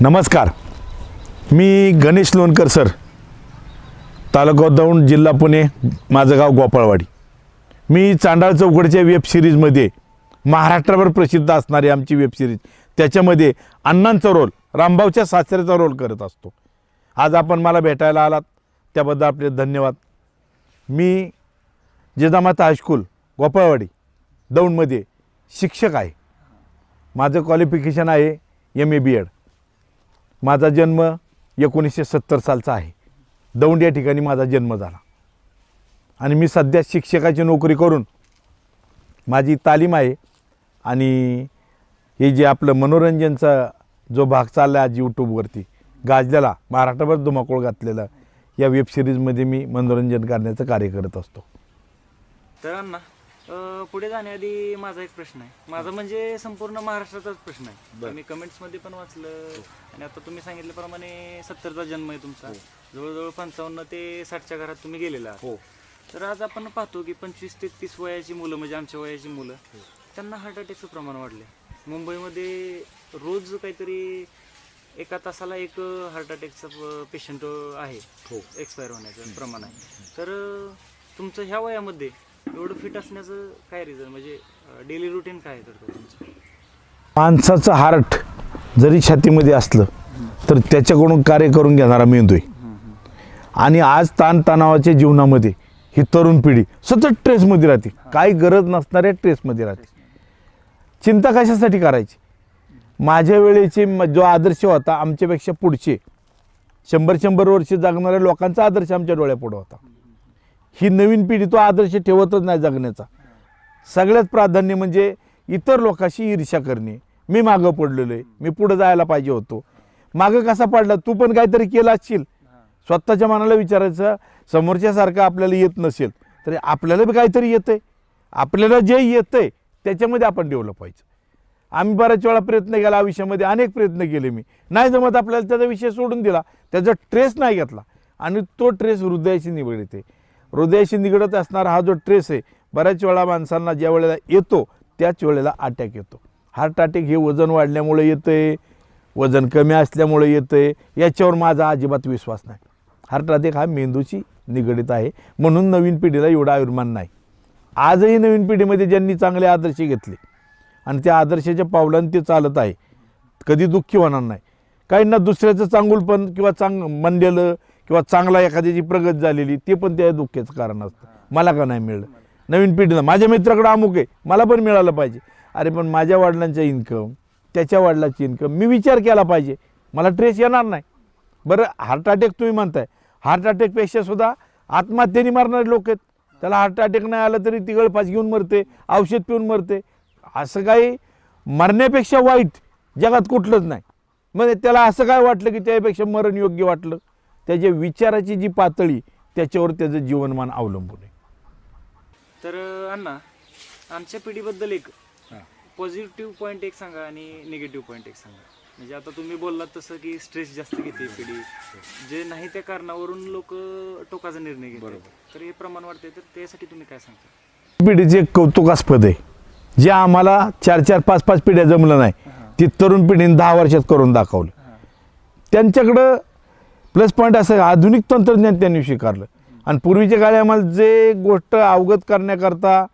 नमस्कार. मी गणेश लोणकर सर. तालुका दौंड जिल्हा पुणे माझं गाव गोपाळवाडी. मी चांडाळ चौकडच्या वेब सिरीजमध्ये महाराष्ट्रभर प्रसिद्ध असणारी आमची वेब सिरीज त्याच्यामध्ये अण्णांचा रोल रामभाऊच्या सासऱ्याचा रोल करत असतो. आज आपण मला भेटायला आलात त्याबद्दल आपले धन्यवाद. मी जिजामाता हायस्कूल गोपाळवाडी दौंडमध्ये शिक्षक आहे. माझं क्वालिफिकेशन आहे एम ए बी एड माझा जन्म एकोणीसशे सत्तर सालचा आहे. दौंड या ठिकाणी माझा जन्म झाला. आणि मी सध्या शिक्षकाची नोकरी करून माझी तालीम आहे आणि हे जे आपलं मनोरंजनचा जो भाग चालला आहे आज यूट्यूबवरती गाजलेला महाराष्ट्रभर धुमाकूळ घातलेला या वेब सिरीजमध्ये मी मनोरंजन करण्याचं कार्य करत असतो. तर अं, पुढे जाण्याआधी माझा एक प्रश्न आहे. माझा म्हणजे संपूर्ण महाराष्ट्राचाच प्रश्न आहे. मी कमेंट्समध्ये पण वाचलं आणि आता तुम्ही सांगितल्याप्रमाणे सत्तरचा जन्म आहे तुमचा. जवळजवळ पंचावन्न ते साठच्या घरात तुम्ही गेलेला आहात. तर आज आपण पाहतो की पंचवीस ते तीस वयाची मुलं म्हणजे आमच्या वयाची मुलं त्यांना हार्ट अटॅकचं प्रमाण वाढले मुंबईमध्ये रोज काहीतरी एका तासाला एक हार्ट अटॅकचा पेशंट आहे. एक्सपायर होण्याचं प्रमाण आहे. तर तुमचं ह्या वयामध्ये एवढं फिट असण्याचं काय रिझन म्हणजे डेली रुटीन काय करतो तुमचं माणसाचं हार्ट जरी छातीमध्ये असलं तर त्याच्याकडून कार्य करून घेणारा मेंदू आहे. आणि आज ताणतणावाच्या जीवनामध्ये ही तरुण पिढी सतत ट्रेसमध्ये राहते. काही गरज नसणाऱ्या ट्रेसमध्ये राहते. चिंता कशासाठी करायची? माझ्या वेळेचे म- जो आदर्श होता आमच्यापेक्षा पुढचे शंभर शंभर वर्ष जगणाऱ्या लोकांचा आदर्श आमच्या डोळ्यापुढं होता. ही नवीन पिढी तो आदर्श ठेवतच नाही जगण्याचा. सगळ्यात प्राधान्य म्हणजे इतर लोकांशी ईर्ष्या करणे. मी मागं पडलेलो आहे मी पुढं जायला पाहिजे होतो. मागं कसा पडला? तू पण काहीतरी केला असशील. स्वतःच्या मनाला विचारायचं. समोरच्यासारखं आपल्याला येत नसेल. तरी आपल्याला बी काहीतरी येतंय. आपल्याला जे येतंय त्याच्यामध्ये आपण डेव्हलप व्हायचं. आम्ही बऱ्याच वेळा प्रयत्न केला. आयुष्यामध्ये अनेक प्रयत्न केले मी. नाही जमत आपल्याला त्याचा विषय सोडून दिला. त्याचा ट्रेस नाही घेतला. आणि तो ट्रेस हृदयाशी निगडीत आहे. हृदयाशी निगडत असणारा हा जो ट्रेस आहे बऱ्याच वेळा माणसांना ज्या वेळेला येतो त्याच वेळेला अटॅक येतो. हार्ट अटॅक हे वजन वाढल्यामुळे आहे वजन कमी असल्यामुळे आहे याच्यावर माझा अजिबात विश्वास नाही. हार्ट अटॅक हा मेंदूशी निगडीत आहे म्हणून नवीन पिढीला एवढा आयुर्मान नाही. आजही नवीन पिढीमध्ये ज्यांनी चांगले आदर्श घेतले आणि त्या आदर्शाच्या पावलांनी ते चालत आहे कधी दुःखी होणार नाही. काहींना दुसऱ्याचं चांगुलपण किंवा चांग म्हणलेलं किंवा चांगला एखाद्याची प्रगत झालेली ते पण त्या दुःखाचं कारण असतं. मला का नाही मिळलं? नवीन पिढीला माझ्या मित्राकडं अमुक आहे मला पण मिळालं पाहिजे. अरे पण माझ्या वडिलांचं इन्कम त्याच्या वडिलांची इन्कम मी विचार केला पाहिजे. मला ट्रेस येणार नाही. बरं हार्ट अटॅक तुम्ही म्हणताय. हार्ट अटॅकपेक्षा सुद्धा आत्महत्येने मारणारे लोक आहेत. त्याला हार्ट अटॅक नाही आला तरी ती गळपास घेऊन मरते औषध पिऊन मरते. असं काही मरण्यापेक्षा वाईट जगात कुठलंच नाही. म्हणजे त्याला असं काय वाटलं की त्यापेक्षा मरण योग्य वाटलं? त्याच्या विचाराची जी पातळी त्याच्यावर त्याचं जीवनमान अवलंबून आहे. तर अण्णा आमच्या पिढीबद्दल एक पॉझिटिव्ह पॉईंट एक सांगा आणि निगेटिव्ह पॉईंट एक सांगा. म्हणजे आता तुम्ही बोललात तसं की स्ट्रेस जास्त घेते पिढी. जे नाही त्या कारणावरून लोक टोकाचा निर्णय घेतात. तर हे प्रमाण वाढते तर त्यासाठी तुम्ही काय सांगता? पिढीचे कौतुकास्पद आहे जे आम्हाला चार चार पाच पाच पिढ्या जमलं नाही ती तरुण पिढीने दहा वर्षात करून दाखवलं. त्यांच्याकडं प्लस पॉईंट असं आधुनिक तंत्रज्ञान त्यांनी स्वीकारलं. आणि पूर्वीच्या काळी आम्हाला जे गोष्ट अवगत करण्याकरता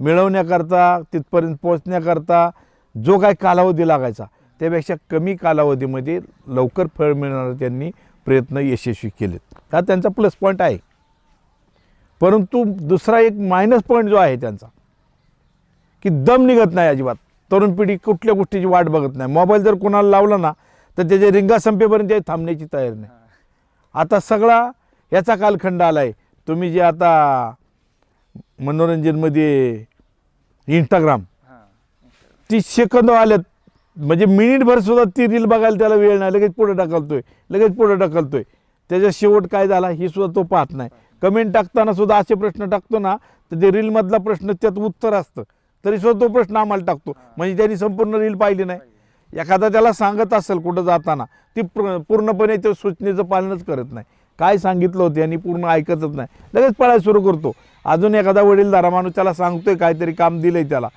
मिळवण्याकरता तिथपर्यंत पोहोचण्याकरता जो काय कालावधी लागायचा त्यापेक्षा कमी कालावधीमध्ये लवकर फळ मिळणारे त्यांनी प्रयत्न यशस्वी केलेत. हा त्यांचा प्लस पॉईंट आहे. परंतु दुसरा एक मायनस पॉईंट जो आहे त्यांचा की दम निघत नाही अजिबात. तरुण पिढी कुठल्या गोष्टीची वाट बघत नाही. मोबाईल जर कोणाला लावला ना तर त्याच्या रिंगा संपेपर्यंत थांबण्याची तयारी नाही. आता सगळा याचा कालखंड आला आहे तुम्ही जे आता मनोरंजनमध्ये इंस्टाग्राम ती सेकंद आल्यात म्हणजे मिनिटभर सुद्धा ती रील बघायला त्याला वेळ नाही. लगेच पुढे ढकलतोय. लगेच पुढे ढकलतोय. त्याचा शेवट काय झाला हे सुद्धा तो पाहत नाही. कमेंट टाकताना सुद्धा असे प्रश्न टाकतो ना तर ते रीलमधला प्रश्न त्यात उत्तर असतं. तरी सुद्धा तो प्रश्न आम्हाला टाकतो. म्हणजे त्यांनी संपूर्ण रील पाहिली नाही. एखादा त्याला सांगत असेल कुठं जाताना ती प्र पूर्णपणे त्या सूचनेचं पालनच करत नाही. काय सांगितलं होतं यांनी पूर्ण ऐकतच नाही. लगेच पळायला सुरू करतो. अजून एखादा वडीलधारा माणूस त्याला सांगतोय काहीतरी काम दिलं आहे त्याला.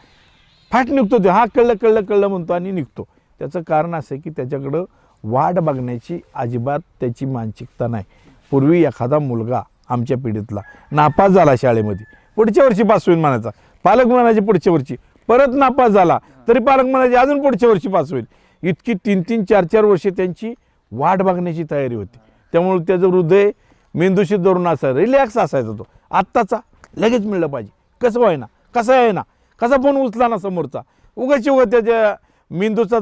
फाट निघतो ते. हा कळलं कळलं कळलं म्हणतो आणि निघतो. त्याचं कारण असं आहे की त्याच्याकडं वाट बघण्याची अजिबात त्याची मानसिकता नाही. पूर्वी एखादा मुलगा आमच्या पिढीतला नापास झाला शाळेमध्ये. पुढच्या वर्षी म्हणायचा. पालक म्हणायचे पुढच्या वर्षी परत नापास झाला. तरी पालक म्हणायचे अजून पुढच्या वर्षी पास होईल. इतकी तीन तीन चार चार वर्षे त्यांची वाट बघण्याची तयारी होती. त्यामुळे त्याचं हृदय मेंदूशी धरून असायचं. रिलॅक्स असायचा तो. आत्ताचा लगेच मिळलं पाहिजे. कसं व्हाय ना कसं आहे ना कसा फोन उचला ना समोरचा? उगाच उगा त्याच्या मेंदूचा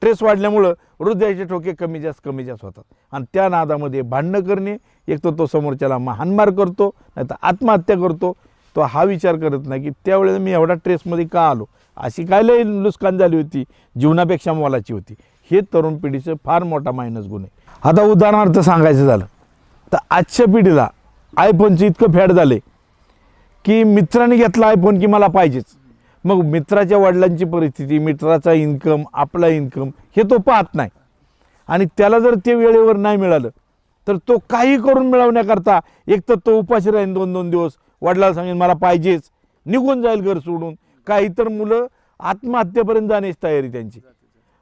ट्रेस वाढल्यामुळं हृदयाचे ठोके कमी जास्त कमी जास्त होतात. आणि त्या नादामध्ये भांडणं करणे एक तर तो समोरच्याला हानमार करतो नाही तर आत्महत्या करतो तो हा विचार करत नाही की त्यावेळेला मी एवढा ट्रेसमध्ये का आलो? अशी काय लय नुकसान झाली होती? जीवनापेक्षा मोलाची होती. हे तरुण पिढीचं फार मोठा मायनस गुण आहे. आता उदाहरणार्थ सांगायचं झालं तर आजच्या पिढीला आयफोनचं इतकं फॅड झाले की मित्राने घेतला आयफोन की मला पाहिजेच. मग मित्राच्या वडिलांची परिस्थिती मित्राचा इन्कम आपला इन्कम हे तो पाहत नाही. आणि त्याला जर ते वेळेवर नाही मिळालं तर तो काही करून मिळवण्याकरता एक तर तो उपाशी राहील दोन दोन दिवस वडिलाला सांगेन मला पाहिजेच. निघून जाईल घर सोडून. काही तर मुलं आत्महत्येपर्यंत जाण्याची तयारी त्यांची.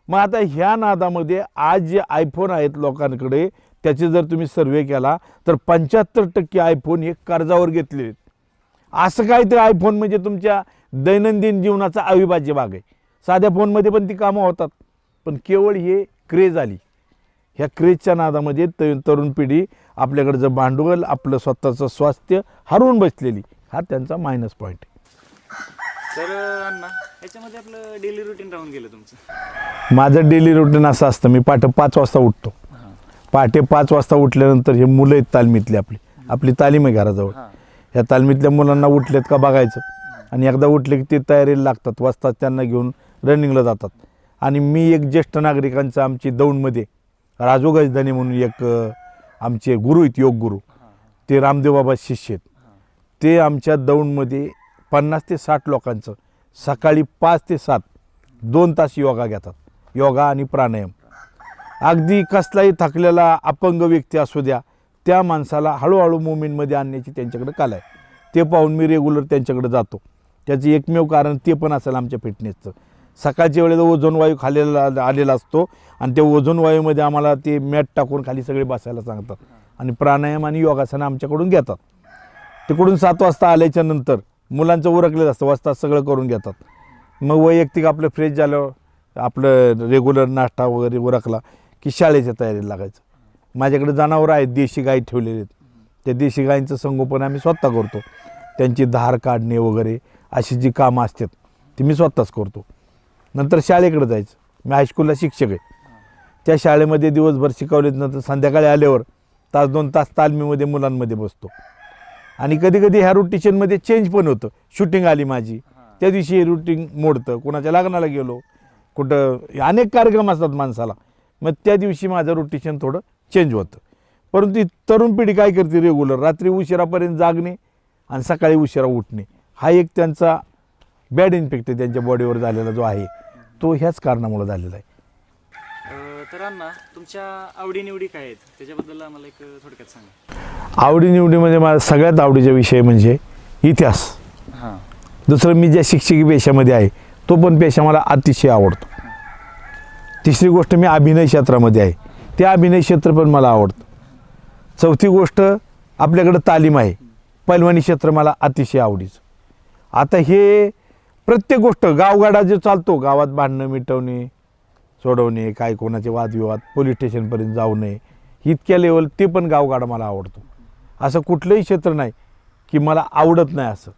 मग आता ह्या नादामध्ये आज जे आयफोन आहेत लोकांकडे त्याचे जर तुम्ही सर्वे केला तर पंच्याहत्तर टक्के आयफोन हे कर्जावर घेतले आहेत. असं काय ते आयफोन म्हणजे तुमच्या दैनंदिन जीवनाचा अविभाज्य भाग आहे. साध्या फोनमध्ये पण ती कामं होतात पण केवळ हे क्रेज आली. ह्या क्रेजच्या नादामध्ये त तरुण पिढी आपल्याकडचं भांडवल आपलं स्वतःचं स्वास्थ्य हरवून बसलेली हा त्यांचा मायनस पॉईंट आहे. तर अण्णा याच्यामध्ये आपलं डेली रुटीन राहून गेलं तुमचं. माझं डेली रुटीन असं असतं मी पहाटे पाच वाजता उठतो. पहाटे पाच वाजता उठल्यानंतर हे मुलं आहेत तालमीतली आपली. आपली तालीम आहे घराजवळ. हां. या तालमीतल्या मुलांना उठलेत का बघायचं. आणि एकदा उठले की ते तयारीला लागतात वाजतात त्यांना घेऊन रनिंगला जातात. आणि मी एक ज्येष्ठ नागरिकांचं आमची दौंडमध्ये राजू गजधाने म्हणून एक आमचे गुरु आहेत योग गुरु. ते रामदेव बाबा शिष्य आहेत. ते आमच्या दौंडमध्ये पन्नास ते साठ लोकांचं सकाळी पाच ते सात दोन तास योगा घेतात. योगा आणि प्राणायाम. अगदी कसलाही थकलेला अपंग व्यक्ती असू द्या त्या माणसाला हळूहळू मुवमेंटमध्ये आणण्याची त्यांच्याकडे कला आहे. ते पाहून मी रेग्युलर त्यांच्याकडे जातो. त्याचं एकमेव कारण ते पण असेल आमच्या फिटनेसचं सकाळच्या वेळेला ओझोन वायू खालेला आलेला असतो आणि त्या ओझोन वायूमध्ये आम्हाला ते मॅट टाकून खाली सगळे बसायला सांगतात आणि प्राणायाम आणि योगासनं आमच्याकडून घेतात. तिकडून सात वाजता आल्याच्यानंतर मुलांचं उरकलेलं असतं वाजता सगळं करून घेतात. मग वैयक्तिक आपलं फ्रेश झालं आपलं रेग्युलर नाश्ता वगैरे उरकला की शाळेच्या तयारीला लागायचं. माझ्याकडे जनावरं आहेत देशी गाई ठेवलेले आहेत. त्या देशी गायींचं संगोपन आम्ही स्वतः करतो. त्यांची धार काढणे वगैरे अशी जी कामं असतात ती मी स्वतःच करतो. नंतर शाळेकडे जायचं. मी हायस्कूलला शिक्षक आहे. त्या शाळेमध्ये दिवसभर शिकवलेत नंतर संध्याकाळी आल्यावर तास दोन तास तालमीमध्ये मुलांमध्ये बसतो. आणि कधी कधी ह्या रुटेशनमध्ये चेंज पण होतं. शूटिंग आली माझी. त्या दिवशी रुटीन मोडतं. कोणाच्या लग्नाला गेलो. कुठं अनेक कार्यक्रम असतात माणसाला. मग त्या दिवशी माझं रुटेशन थोडं चेंज होतं. परंतु तरुण पिढी काय करते रेग्युलर रात्री उशिरापर्यंत जागणे आणि सकाळी उशिरा उठणे. हा एक त्यांचा बॅड इम्पॅक्ट आहे त्यांच्या बॉडीवर झालेला जो आहे. तो ह्याच कारणामुळे झालेला आहे. अं, तर अण्णा तुमच्या आवडीनिवडी काय आहेत? त्याच्याबद्दल आम्हाला एक थोडक्यात सांगा. आवडीनिवडीमध्ये माझा सगळ्यात आवडीचा विषय म्हणजे इतिहास. हां. दुसरं मी ज्या शिक्षकी पेशामध्ये आहे तो पण पेशा मला अतिशय आवडतो. तिसरी गोष्ट मी अभिनय क्षेत्रामध्ये आहे ते अभिनय क्षेत्र पण मला आवडतं. चौथी गोष्ट आपल्याकडं तालीम आहे. पैलवानी क्षेत्र मला अतिशय आवडीचं. आता हे प्रत्येक गोष्ट गावगाडा जो चालतो गावात भांडणं मिटवणे सोडवणे काय कोणाचे वादविवाद पोलीस स्टेशनपर्यंत जाऊ नये इतक्या लेवल ते पण गावगाडा मला आवडतो. असं कुठलंही क्षेत्र नाही की मला आवडत नाही असं.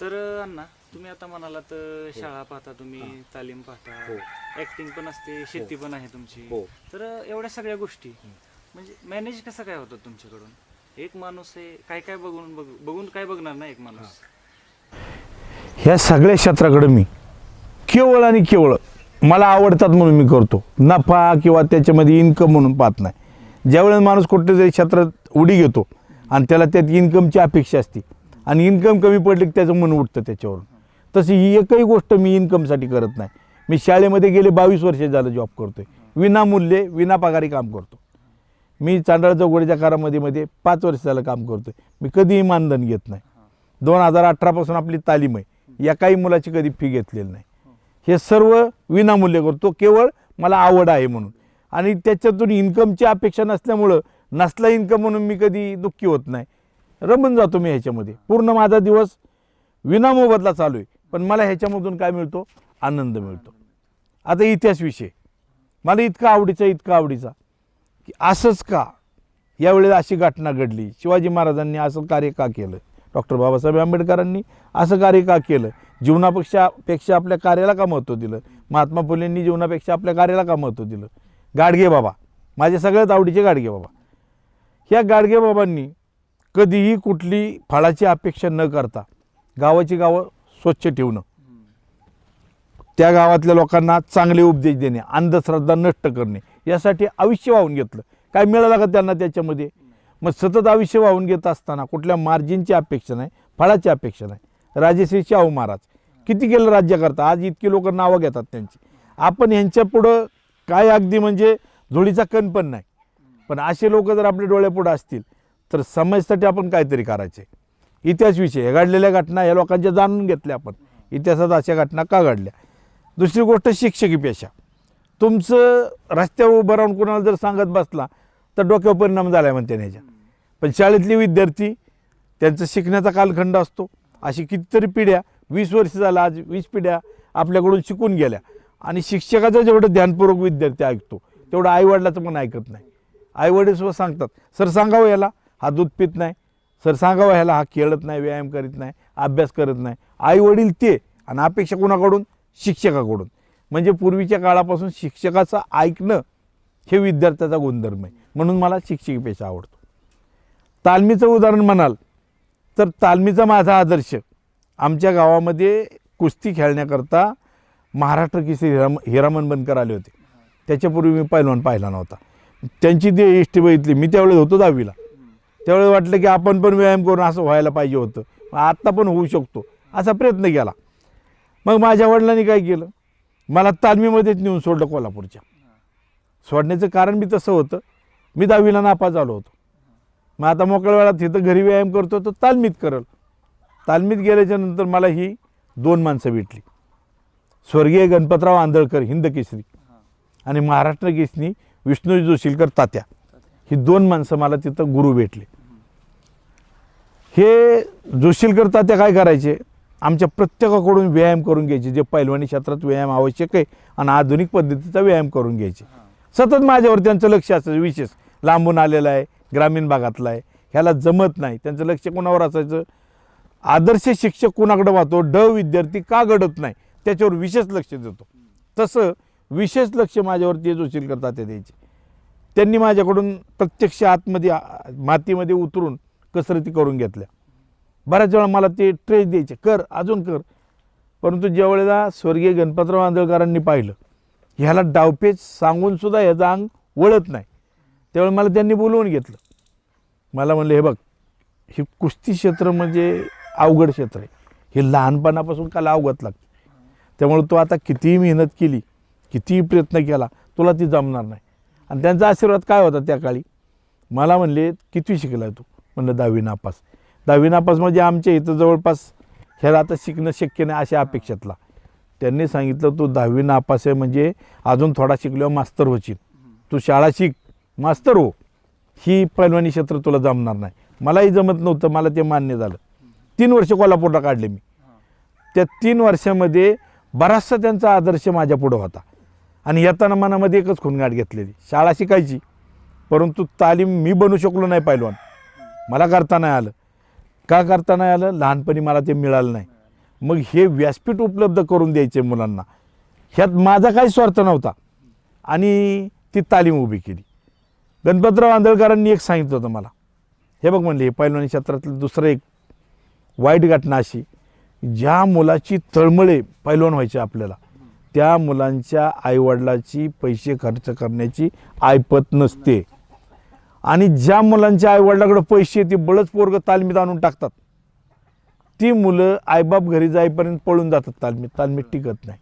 तर अण्णा तुम्ही आता म्हणाला तर शाळा पाहता तुम्ही तालीम पाहता ऍक्टिंग पण असते शेती पण आहे तुमची. तर एवढ्या सगळ्या गोष्टी म्हणजे मॅनेज कसं काय होतं तुमच्याकडून? एक माणूस आहे काय काय बघून बघ- बघून काय बघणार ना एक माणूस? ह्या सगळ्या क्षेत्राकडं मी. केवळ आणि केवळ मला आवडतात म्हणून मी करतो. नफा किंवा त्याच्यामध्ये इन्कम म्हणून पाहत नाही. ज्यावेळेस माणूस कुठल्या तरी क्षेत्रात उडी घेतो आणि त्याला त्यात इन्कमची अपेक्षा असते आणि इन्कम कमी पडली की त्याचं मन उठतं त्याच्यावरून. तशी ही एकही गोष्ट मी इन्कमसाठी करत नाही. मी शाळेमध्ये गेले बावीस वर्ष झालं जॉब करतो आहे विनामूल्य विनापगारी काम करतो. मी चांदळ चौघडीच्या कारामध्ये मध्ये पाच वर्ष झालं काम करतो आहे मी कधीही मानधन घेत नाही. दोन हजार अठरापासून आपली तालीम आहे. एकाही मुलाची कधी फी घेतलेली नाही. हे सर्व विनामूल्य करतो केवळ मला आवड आहे म्हणून. आणि त्याच्यातून इन्कमची अपेक्षा नसल्यामुळं नसला इन्कम म्हणून मी कधी दुःखी होत नाही. रमून जातो मी ह्याच्यामध्ये. पूर्ण माझा दिवस विनामोबदला चालू आहे. पण मला ह्याच्यामधून काय मिळतो? आनंद मिळतो. आता इतिहास विषय. मला इतका आवडीचा इतका आवडीचा. की असंच का? यावेळेला अशी घटना घडली. शिवाजी महाराजांनी असं कार्य का केलं? डॉक्टर बाबासाहेब आंबेडकरांनी असं कार्य का केलं? जीवनापेक्षा पेक्षा आपल्या कार्याला का महत्त्व दिलं? महात्मा फुलेंनी जीवनापेक्षा आपल्या कार्याला का महत्त्व दिलं? गाडगे बाबा. माझे सगळ्यात आवडीचे गाडगे बाबा. ह्या गाडगे बाबांनी कधीही कुठली फळाची अपेक्षा न करता गावाची गावं स्वच्छ ठेवणं. त्या गावातल्या लोकांना चांगले उपदेश देणे अंधश्रद्धा नष्ट करणे यासाठी आयुष्य वाहून घेतलं. काय मिळालं का त्यांना त्याच्यामध्ये? मग सतत आयुष्य वाहून घेत असताना कुठल्या मार्जिनची अपेक्षा नाही फळाची अपेक्षा नाही. राजश्री शाहू महाराज किती केलं राज्य करता? आज इतकी लोक नावं घेतात त्यांची. आपण ह्यांच्या पुढं काय अगदी म्हणजे धुळीचा कण पण नाही. पण असे लोक जर आपल्या डोळ्यापुढं असतील तर समाजासाठी आपण काहीतरी करायचे. इतिहास विषय घडलेल्या घटना या लोकांच्या जाणून घेतल्या आपण. इतिहासात अशा घटना का घडल्या? दुसरी गोष्ट शिक्षकी पेशा. तुमचं रस्त्यावर उभं राहून कोणाला जर सांगत बसला तर डोक्यावर परिणाम झाला आहे म्हणते ह्याच्या पण शाळेतले विद्यार्थी त्यांचा शिकण्याचा कालखंड असतो. अशी कितीतरी पिढ्या वीस वर्ष झाला आज वीस पिढ्या आपल्याकडून शिकून गेल्या. आणि शिक्षकाचं जेवढं ध्यानपूर्वक विद्यार्थी ऐकतो तेवढं आईवडिलाचं पण ऐकत नाही. आईवडीलसुद्धा सांगतात सर सांगावं याला हा दूध पित नाही. सर सांगावं ह्याला हा खेळत नाही व्यायाम करीत नाही अभ्यास करत नाही. आईवडील ते आणि अपेक्षा कोणाकडून? शिक्षकाकडून. म्हणजे पूर्वीच्या काळापासून शिक्षकाचं ऐकणं हे विद्यार्थ्याचा गुणधर्म आहे. म्हणून मला शिक्षकी पेशा आवडतो. तालमीचं उदाहरण म्हणाल तर तालमीचा माझा आदर्श आमच्या गावामध्ये कुस्ती खेळण्याकरता महाराष्ट्र केसरी हिराम हिरामन बनकर आले होते. त्याच्यापूर्वी मी पहिलवान पाहिला नव्हता. त्यांची ती इष्टी बघितली. मी त्यावेळेस होतो दहावीला. त्यावेळेस वाटलं की आपण पण व्यायाम करून असं व्हायला पाहिजे होतं. आत्ता पण होऊ शकतो. असा प्रयत्न केला. मग माझ्या वडिलांनी काय केलं? मला तालमीमध्येच नेऊन सोडलं कोल्हापूरच्या. सोडण्याचं कारण बी तसं होतं. मी दहावीला नापास झालो होतो. मग आता मोकळ्या वेळात तिथं घरी व्यायाम करतो तर तालमीत करल. तालमीत गेल्याच्यानंतर मला ही दोन माणसं भेटली. स्वर्गीय गणपतराव आंधळकर हिंद केसरी आणि महाराष्ट्र केसरी विष्णू जोशीलकर तात्या. ही दोन माणसं मला तिथं गुरु भेटले. हे जोशीलकर तात्या काय करायचे? आमच्या प्रत्येकाकडून व्यायाम करून घ्यायचे. जे पैलवानी क्षेत्रात व्यायाम आवश्यक आहे आणि आधुनिक पद्धतीचा व्यायाम करून घ्यायचे. सतत माझ्यावर त्यांचं लक्ष असायचं विशेष. लांबून आलेलं आहे ग्रामीण भागातला आहे. ह्याला जमत नाही. त्यांचं लक्ष कोणावर असायचं? आदर्श शिक्षक कोणाकडे वाहतो? ड विद्यार्थी का घडत नाही? त्याच्यावर विशेष लक्ष देतो. तसं विशेष लक्ष माझ्यावरती जोशील करतात ते द्यायचे. त्यांनी माझ्याकडून प्रत्यक्ष आतमध्ये मातीमध्ये उतरून कसरती करून घेतल्या. बऱ्याच वेळा मला ते ट्रेस द्यायचे. कर अजून कर. परंतु ज्यावेळेला स्वर्गीय गणपतराव आंदळकरांनी पाहिलं ह्याला डावपेच सांगूनसुद्धा ह्याचा ह्याचं अंग वळत नाही. त्यामुळे मला त्यांनी बोलवून घेतलं. मला म्हणलं हे बघ हे कुस्ती क्षेत्र म्हणजे अवघड क्षेत्र आहे. हे लहानपणापासून काला अवगत लागतं. त्यामुळे तू आता कितीही मेहनत केली कितीही प्रयत्न केला तुला ती जमणार नाही. आणि त्यांचा आशीर्वाद काय होता त्या काळी? मला म्हणले किती शिकला तू? म्हणलं दहावी नापास. दहावी नापास म्हणजे आमच्या इथं जवळपास ह्याला आता शिकणं शक्य नाही अशा अपेक्षेतला. त्यांनी सांगितलं तू दहावी नापास आहे म्हणजे अजून थोडा शिकल्यावर मास्तर होशील. तू शाळा शिक. मास्तर हो. ही पैलवानी क्षेत्र तुला जमणार नाही. मलाही जमत नव्हतं. मला ते मान्य झालं. तीन वर्ष कोल्हापूरला काढले मी. त्या तीन वर्षामध्ये बराचसा त्यांचा आदर्श माझ्या पुढं होता. आणि येताना मनामध्ये एकच खुणगाठ घेतलेली. शाळा शिकायची. परंतु तालीम मी बनू शकलो नाही पैलवान. मला करता नाही आलं. का करता नाही आलं? लहानपणी मला ते मिळालं नाही. मग हे व्यासपीठ उपलब्ध करून द्यायचे मुलांना. ह्यात माझा काही स्वार्थ नव्हता. आणि ती तालीम उभी केली. गणपतराव आंधळकरांनी एक सांगितलं होतं मला. हे बघ म्हणले हे पैलवानी क्षेत्रातलं दुसरं एक वाईट घटना अशी ज्या मुलाची तळमळे पैलवान व्हायचे आपल्याला त्या मुलांच्या आईवडिलाची पैसे खर्च करण्याची ऐपत नसते. आणि ज्या मुलांच्या आईवडिलाकडे पैसे ते बळच पोरग तालमीत आणून टाकतात. ती मुलं आईबाप घरी जाईपर्यंत पळून जातात तालमीत तालमीत टिकत नाही.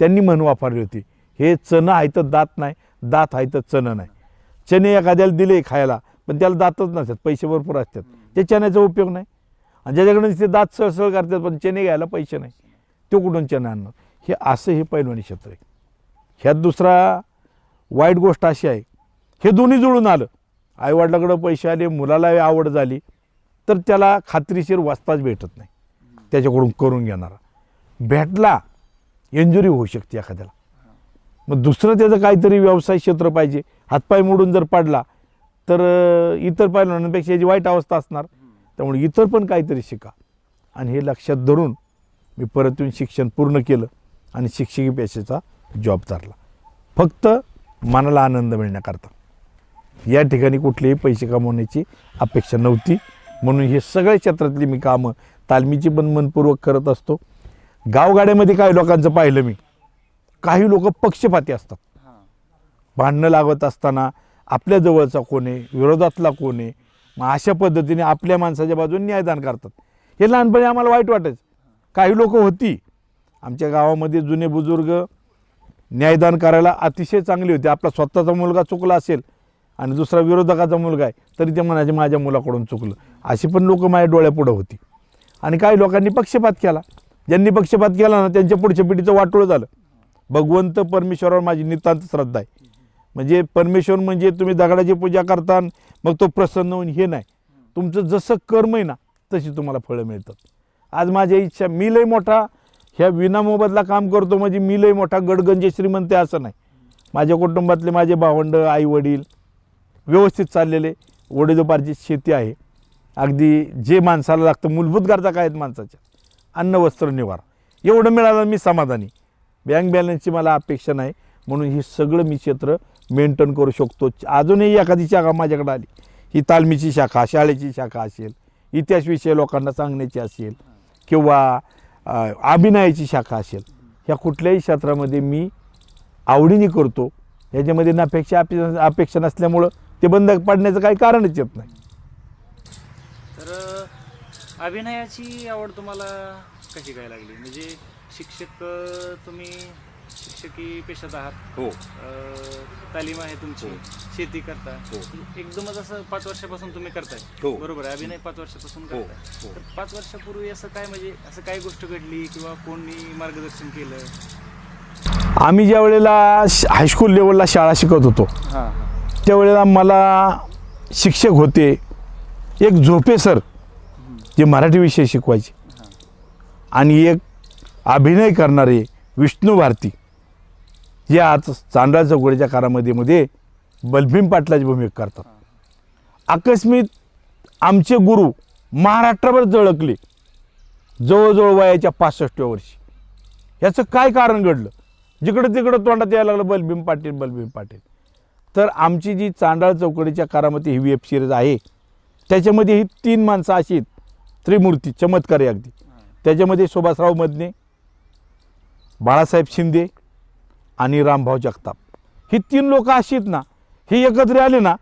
त्यांनी म्हण वापरली होती हे चणं आहे तर दात नाही दात आहे तर चणं नाही. चणे एखाद्याला दिले खायला पण त्याला दातच नसतात पैसे भरपूर असतात. ते चण्याचा उपयोग नाही. आणि ज्याच्याकडून ते दात सळसळ करतात पण चणे घ्यायला पैसे नाही. तो कुठून चणे आणणार? हे असं हे पैलवानी क्षेत्र आहे. ह्यात दुसरा वाईट गोष्ट अशी आहे हे दोन्ही जुळून आलं. आईवडिलाकडं पैसे आले मुलाला आवड झाली. तर त्याला खात्रीशीर वाचताच भेटत नाही. त्याच्याकडून करून घेणारा. भेटला इंजुरी होऊ शकते एखाद्याला. मग दुसरं त्याचं काहीतरी व्यवसाय क्षेत्र पाहिजे. हातपाय मोडून जर पडला तर इतर पैलवानांपेक्षा याची वाईट अवस्था असणार. त्यामुळे इतर पण काहीतरी शिका. आणि हे लक्षात धरून मी परत येऊन शिक्षण पूर्ण केलं आणि शिक्षकी पेशेचा जॉब धरला फक्त मनाला आनंद मिळण्याकरता. या ठिकाणी कुठलेही पैसे कमवण्याची अपेक्षा नव्हती. म्हणून हे सगळ्या क्षेत्रातली मी कामं तालमीची पण मनपूर्वक करत असतो. गावगाड्यामध्ये काही लोकांचं पाहिलं मी. काही लोक पक्षपाती असतात. भांडणं लागत असताना आपल्या जवळचा कोण आहे विरोधातला कोण आहे मग अशा पद्धतीने आपल्या माणसाच्या बाजूने न्यायदान करतात. हे लहानपणी आम्हाला वाईट वाटायचं. काही लोक होती. आमच्या गावामध्ये जुने बुजुर्ग न्यायदान करायला अतिशय चांगले होते. आपला स्वतःचा मुलगा चुकला असेल आणि दुसरा विरोधकाचा मुलगा आहे तरी ते म्हणायचे माझ्या मुलाकडून चुकलं. अशी पण लोकं माझ्या डोळ्यापुढं होती. आणि काही लोकांनी पक्षपात केला. ज्यांनी पक्षपात केला ना त्यांच्या पुढच्या पिढीचं वाटोळं झालं. भगवंत परमेश्वरावर माझी नितांत श्रद्धा आहे. म्हणजे परमेश्वर म्हणजे तुम्ही दगडाची पूजा करता मग तो प्रसन्न होऊन हे नाही. तुमचं जसं कर्म आहे ना तशी तुम्हाला फळं मिळतात. आज माझ्या इच्छा मी लय मोठा ह्या विनामोबदला काम करतो म्हणजे मी लय मोठा गडगंजे श्रीमंत असं नाही. माझ्या कुटुंबातले माझे भावंड आई वडील व्यवस्थित चाललेले वडीलोपार्जित शेती आहे. अगदी जे माणसाला लागतं मूलभूत गरजा काय आहेत माणसाच्या? अन्न वस्त्र निवारा. एवढं मिळालं मी समाधानी. बँक बॅलन्सची मला अपेक्षा नाही. म्हणून ही सगळं मी क्षेत्र मेंटेन करू शकतो. अजूनही एखादी शाखा माझ्याकडे आली. ही तालमीची शाखा शाळेची शाखा असेल इतिहासविषयी लोकांना सांगण्याची असेल किंवा अभिनयाची शाखा असेल ह्या कुठल्याही क्षेत्रामध्ये मी आवडीने करतो. ह्याच्यामध्ये नापेक्षा अपेक्षा अपेक्षा नसल्यामुळं ते बंद पडण्याचं काही कारणच येत नाही. तर अभिनयाची आवड तुम्हाला कशी काय लागली? म्हणजे शिक्षक अ, तुम्ही शिक्षकी पेशात आहात. हो. अ, तालीम आहे तुमची. शेती करता. हो. एकदमच असं पाच वर्षापासून तुम्ही करताय. हो. बरोबर आहे. अभिनय पाच वर्षापासून हो. करताय. हो. तर पाच वर्षापूर्वी असं काय म्हणजे असं काय गोष्ट घडली किंवा कोणी मार्गदर्शन केलं? आम्ही ज्या वेळेला श- हायस्कूल लेवलला शाळा शिकत होतो हां. त्यावेळेला मला शिक्षक होते. एक झोपे सर जे मराठी विषय शिकवायचे. आणि एक अभिनय करणारे विष्णू भारती. जे आज चांडा चौकडीच्या कारामध्ये मध्ये बलभीम पाटलाची भूमिका करतात. आकस्मित आमचे गुरु महाराष्ट्रावर जळकले जवळजवळ वयाच्या पासष्टव्या वर्षी. याचं काय कारण घडलं? जिकडं तिकडं तोंडात यायला लागलं बलभीम पाटील बलभीम पाटील. तर आमची जी चांडाळ चौकडीच्या कारामध्ये ही वेब सिरीज आहे त्याच्यामध्ये ही तीन माणसं अशी आहेत. त्रिमूर्ती चमत्कारी अगदी. त्याच्यामध्ये सुभाषराव मदने बाळासाहेब शिंदे आणि रामभाऊ जगताप. ही तीन लोक अशी आहेत ना हे एकत्र आले ना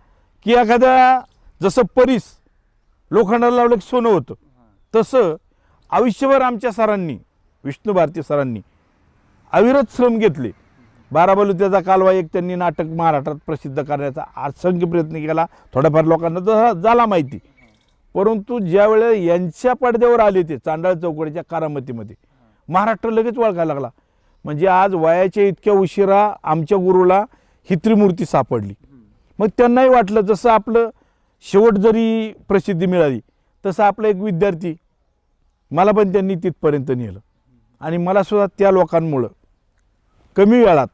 की एखाद्या जसं परीस लोखंडाला लावलं की सोनं होतं तसं आयुष्यभर आमच्या सरांनी विष्णू भारती सरांनी अविरत श्रम घेतले. बाराबलुत्याचा कालवा एक त्यांनी नाटक महाराष्ट्रात प्रसिद्ध करण्याचा असंख्य प्रयत्न केला. थोड्याफार लोकांना तर झाला माहिती. परंतु ज्यावेळेला यांच्या पडद्यावर आले ते चांडाळ चौकडीच्या कारामतीमध्ये महाराष्ट्र लगेच वळखायला लागला. म्हणजे आज वयाच्या इतक्या उशिरा आमच्या गुरुला ही त्रिमूर्ती सापडली. मग त्यांनाही वाटलं जसं आपलं शेवट जरी प्रसिद्धी मिळाली तसं आपला एक विद्यार्थी मला पण त्यांनी तिथपर्यंत नेलं. आणि मलासुद्धा त्या लोकांमुळं कमी वेळात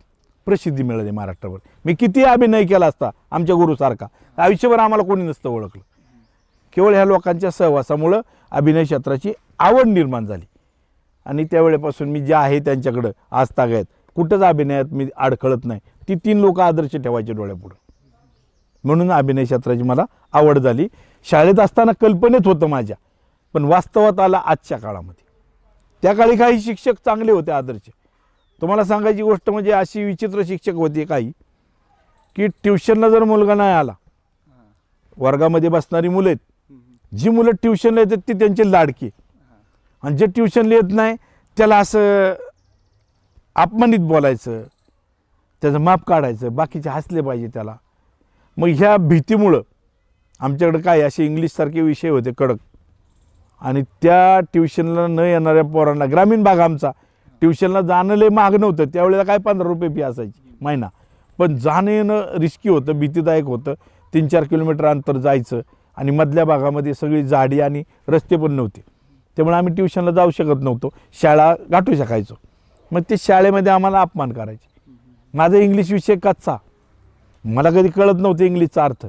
प्रसिद्धी मिळाली महाराष्ट्रावर. मी किती अभिनय केला असता आमच्या गुरुसारखा आयुष्यभर आम्हाला कोणी नसतं ओळखलं. केवळ ह्या लोकांच्या सहवासामुळं अभिनय क्षेत्राची आवड निर्माण झाली. आणि त्यावेळेपासून मी जे आहे त्यांच्याकडं आज तागायत कुठंच अभिनयात मी अडखळत नाही. ती तीन लोक आदर्श ठेवायचे डोळ्यापुढं. म्हणून अभिनय क्षेत्राची मला आवड झाली. शाळेत असताना कल्पनेत होतं माझ्या पण वास्तवात आला आजच्या काळामध्ये. त्या काळी काही शिक्षक चांगले होते आदर्श. तुम्हाला सांगायची गोष्ट म्हणजे अशी विचित्र शिक्षक होती काही की ट्युशनला जर मुलगा नाही आला वर्गामध्ये बसणारी मुलं आहेत. जी मुलं ट्युशनला येतात ती त्यांची लाडकी. आणि जे ट्युशनला येत नाही त्याला असं अपमानित बोलायचं त्याचं माप काढायचं बाकीचे हसले पाहिजे त्याला. मग ह्या भीतीमुळं आमच्याकडे काय असे इंग्लिशसारखे विषय होते कडक. आणि त्या ट्युशनला न येणाऱ्या पोरांना ग्रामीण भाग आमचा ट्युशनला जाणं लय महाग नव्हतं. त्यावेळेला काय पंधरा रुपये फी असायची महिना. पण जाणं येणं रिस्की होतं भीतीदायक होतं. तीन चार किलोमीटर अंतर जायचं आणि मधल्या भागामध्ये सगळी जाडी आणि रस्ते पण नव्हते. त्यामुळे आम्ही ट्युशनला जाऊ शकत नव्हतो. शाळा गाठू शकायचो. मग ते शाळेमध्ये आम्हाला अपमान करायचे. माझा इंग्लिश विषय कच्चा. मला कधी कळत नव्हतं इंग्लिशचा अर्थ.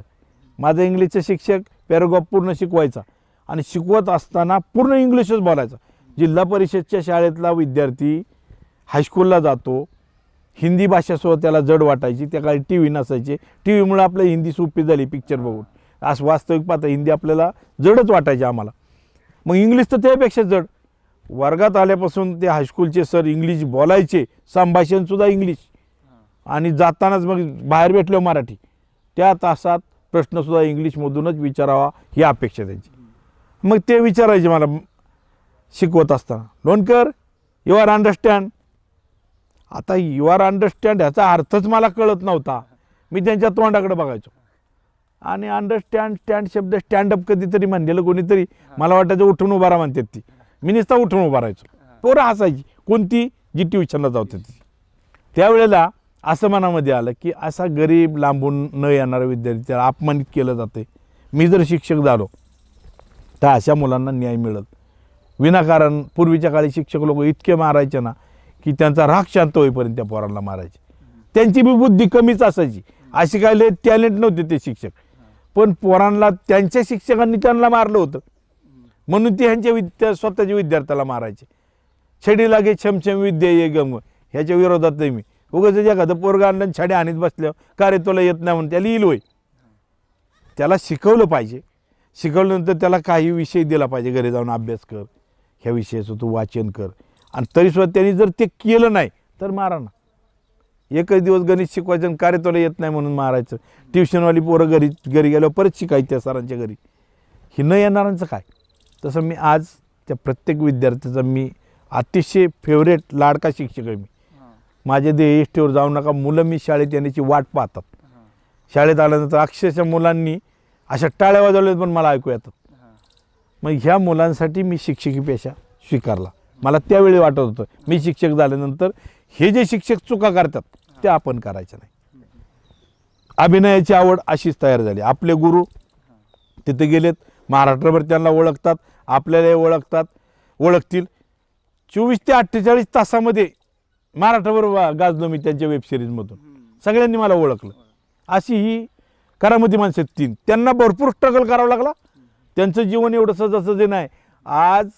माझा इंग्लिशचा शिक्षक पॅरोग्राफ पूर्ण शिकवायचा. आणि शिकवत असताना पूर्ण इंग्लिशच बोलायचा. जिल्हा परिषदच्या शाळेतला विद्यार्थी हायस्कूलला जातो. हिंदी भाषासोबत त्याला जड वाटायची. त्या काळी टी व्ही नसायचे. टी व्हीमुळे आपलं हिंदी सोपी झाली पिक्चर बघून. आज वास्तविक पाहता हिंदी आपल्याला जडच वाटायची आम्हाला. मग इंग्लिश तर त्यापेक्षा जड. वर्गात आल्यापासून ते हायस्कूलचे सर इंग्लिश बोलायचे. संभाषणसुद्धा इंग्लिश आणि जातानाच मग बाहेर भेटलो मराठी. त्या तासात प्रश्नसुद्धा इंग्लिशमधूनच विचारावा ही अपेक्षा त्यांची. मग ते विचारायचे मला. शिकवत असताना. लोणकर यू आर अंडरस्टँड आता यू आर अंडरस्टँड ह्याचा अर्थच मला कळत नव्हता. मी त्यांच्या तोंडाकडे बघायचो. आणि अंडरस्टँड स्टँड शब्द स्टँडअप कधीतरी म्हणलेलं कोणीतरी मला वाटायचं उठून उभारा म्हणतात ती. मी नुसता उठून उभा राहायचो. पोरं हसायची. कोणती? जी ट्युशनला जाऊ होती. त्यावेळेला असं मनामध्ये आलं की असा गरीब लांबून न येणारा विद्यार्थी त्याला अपमानित केलं जाते मी जर शिक्षक झालो तर अशा मुलांना न्याय मिळत विनाकारण पूर्वीच्या काळी शिक्षक लोक इतके मारायचे ना की त्यांचा राग शांत होईपर्यंत त्या पोरांना मारायचे. त्यांची बी बुद्धी कमीच असायची. अशी काय लय टॅलेंट नव्हते ते शिक्षक. पण पोरांना त्यांच्या शिक्षकांनी त्यांना मारलं होतं. म्हणून ते ह्यांच्या विद्या स्वतःच्या विद्यार्थ्याला मारायचे. छडी लागे छमछम विद्या ये गम ह्याच्या विरोधात नाही मी. उगाच एखादं पोरगा आणलं आणि आणीत बसल्यावर का रे तुला येत नाही? म्हणून त्याला येईल होय. त्याला शिकवलं पाहिजे. शिकवल्यानंतर त्याला काही विषय दिला पाहिजे. घरी जाऊन अभ्यास कर. ह्या विषयाचं तू वाचन कर. आणि तरीसुद्धा त्यांनी जर ते केलं नाही तर मारा ना. एकच दिवस गणित शिकवायचं आणि कार्य येत नाही म्हणून मारायचं. ट्युशनवाली पोरं घरी घरी गेल्यावर परत शिकायची त्या सरांच्या घरी. ही न येणारांचं काय? तसं मी आज त्या प्रत्येक विद्यार्थ्याचा मी अतिशय फेवरेट लाडका शिक्षक आहे मी. माझ्या ध्येय इष्टीवर जाऊ नका. मुलं मी शाळेत येण्याची वाट पाहतात. शाळेत आल्यानंतर अक्षरशः मुलांनी अशा टाळ्या वाजवल्या पण मला ऐकू येतात. मग ह्या मुलांसाठी मी शिक्षकी पेशा स्वीकारला. मला त्यावेळी वाटत होतं मी शिक्षक झाल्यानंतर हे जे शिक्षक चुका करतात ते आपण करायचं नाही. अभिनयाची आवड अशीच तयार झाली. आपले गुरु तिथे गेलेत महाराष्ट्रभर त्यांना ओळखतात आपल्यालाही ओळखतात ओळखतील. चोवीस ते अठ्ठेचाळीस तासामध्ये महाराष्ट्रभर वा- गाजलो मी त्यांच्या वेबसिरीजमधून सगळ्यांनी मला ओळखलं. अशी ही करामती माणसं आहेत तीन. त्यांना भरपूर स्ट्रगल करावं लागला. त्यांचं जीवन एवढं जे नाही. आज